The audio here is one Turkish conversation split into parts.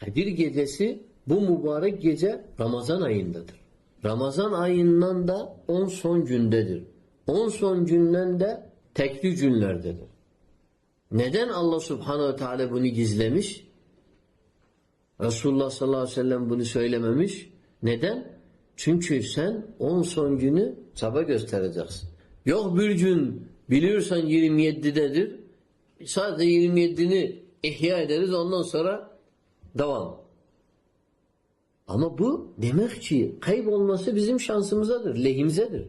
Kadir gecesi bu mübarek gece Ramazan ayındadır. Ramazan ayından da 10 son gündedir. 10 son günden de tekli günlerdedir. Neden Allah subhanehu ve teala bunu gizlemiş? Resulullah sallallahu aleyhi ve sellem bunu söylememiş. Neden? Çünkü sen 10 son günü çaba göstereceksin. Yok bir gün biliyorsan 27'dedir. Sadece 27'ni ihya ederiz ondan sonra devam. Ama bu demek ki kaybolması bizim şansımızadır, lehimizedir.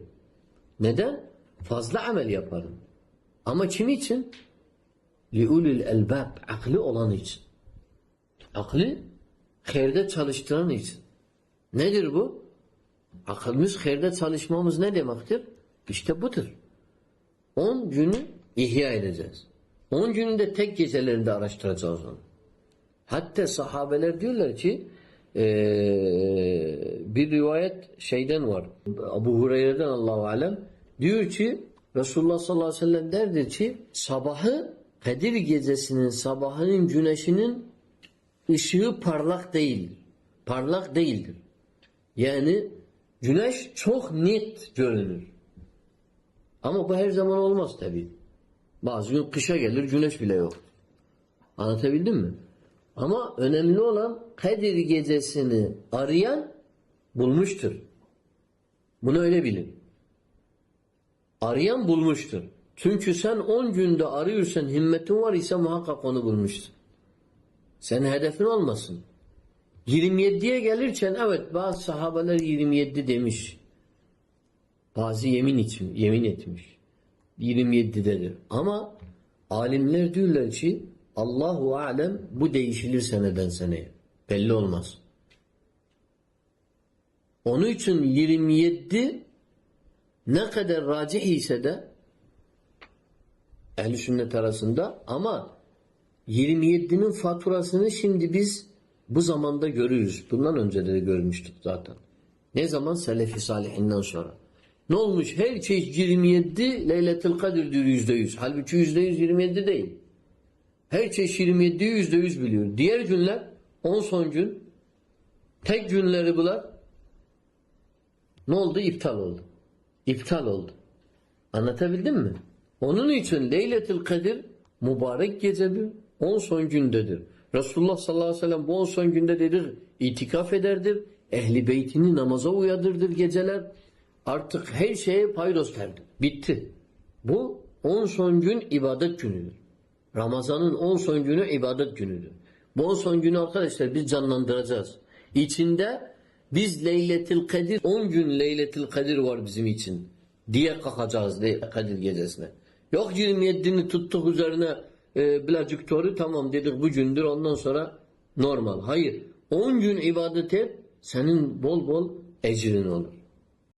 Neden? Fazla amel yaparım. Ama kim için? Liulil elbab, aklı olan için. Aklı herde çalıştıran için. Nedir bu? Akılımız herde çalışmamız ne demektir? İşte budur. 10 günü ihya edeceğiz. 10 günün de tek gecelerinde araştıracağız onu. Hatta sahabeler diyorlar ki eee, bir rivayet şeyden var. Abu Hureyre'den Allahu alem diyor ki Resulullah sallallahu aleyhi ve sellem derdi ki sabahı Kadir gecesinin sabahının güneşinin ışığı parlak değildir. Parlak değildir. Yani güneş çok net görünür. Ama bu her zaman olmaz tabi. Bazı gün kışa gelir güneş bile yok. Anlatabildim mi? Ama önemli olan Kadir gecesini arayan bulmuştur. Bunu öyle bilin. Arayan bulmuştur. Çünkü sen 10 günde arıyorsan himmetin var ise muhakkak onu bulmuşsun. Senin hedefin olmasın. 27'ye gelirken evet bazı sahabeler 27 demiş. Bazı yemin için, yemin etmiş. 27'dedir. Ama alimler diyorlar ki Allahu alem bu değişilir seneden seneye. Belli olmaz. Onun için 27 ne kadar racih ise de ehl sünnet arasında ama 27'nin faturasını şimdi biz bu zamanda görürüz. Bundan önce de görmüştük zaten. Ne zaman? Selefi salihinden sonra. Ne olmuş? Her şey 27 Leyletil Kadir diyor %100. Halbuki %100 27 değil. Her şey 27 %100 biliyor. Diğer günler 10 son gün tek günleri bular ne oldu? İptal oldu. İptal oldu. Anlatabildim mi? Onun için Leyletil Kadir mübarek gecedir. 10 son gündedir. Resulullah sallallahu aleyhi ve sellem bu 10 son günde dedir itikaf ederdir. Ehli beytini namaza uyadırdır geceler. Artık her şeye paydos verdi. Bitti. Bu 10 son gün ibadet günüdür. Ramazanın 10 son günü ibadet günüdür. Bu 10 son günü arkadaşlar biz canlandıracağız. İçinde biz Leyletil Kadir 10 gün Leyletil Kadir var bizim için diye kalkacağız Leyletil Kadir gecesine. Yok 27'ni tuttuk üzerine e, birazcık toru tamam dedik bu gündür ondan sonra normal. Hayır. 10 gün ibadet et senin bol bol ecrin olur.